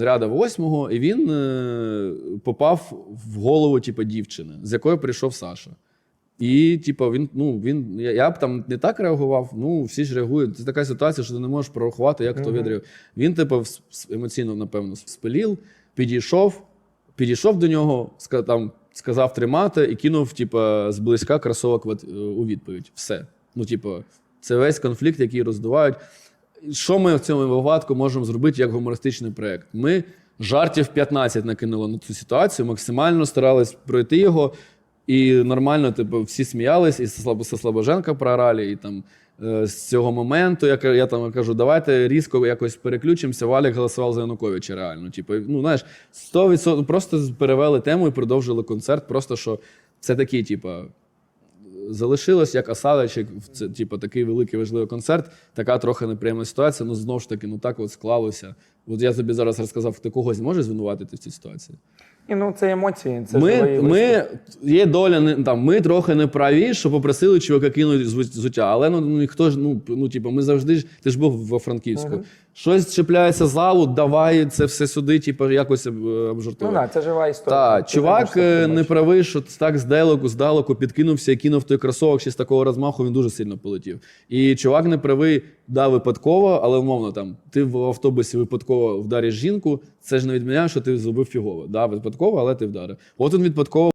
ряда восьмого, і він е, попав в голову, типу, дівчини, з якою прийшов Саша. І, типу, він, ну, він, я, я б там не так реагував, ну, всі ж реагують. Це така ситуація, що ти не можеш прорахувати, як хто відреагує. Він, типу, емоційно, напевно, спилів, підійшов, підійшов до нього, ска- там, сказав тримати і кинув, типу, зблизька кросовок в у відповідь. Все. Ну, типу, це весь конфлікт, який роздувають. Що ми в цьому випадку можемо зробити як гумористичний проєкт? Ми жартів 15 накинули на цю ситуацію, максимально старались пройти його. І нормально, типу, всі сміялись, і зі Слабо- зі Слобоженка і там е, з цього моменту я, я там кажу, давайте різко якось переключимося. Валік голосував за Януковича реально. Типу, ну, знаєш, 100% просто перевели тему і продовжили концерт. Просто що це такий, типу, залишилось як осадочок, це, типу, такий великий важливий концерт, така трохи неприємна ситуація. Ну, знову ж таки, ну так от склалося. От я тобі зараз розказав, ти когось можеш звинуватити в цій ситуації? І, ну, це емоції, це ми, ми, є доля, не- там, ми трохи не праві, що попросили чувака кинути взуття. Але ну, ну, ніхто ж, ну, ну, типу, ми завжди ж, ти ж був во Франківську. Мгм. Щось чіпляється залу, давай це все сюди, типу, якось е, Ну так, це жива історія. Так, чувак е, не правий, що так здалеку, здалеку підкинувся і кинув той кросовок ще з такого розмаху, він дуже сильно полетів. І чувак не правий, да, випадково, але умовно там ти в автобусі випадково вдариш жінку, це ж не відміняє, що ти зробив фігово. Да, випадково, але ти вдарив. От він випадково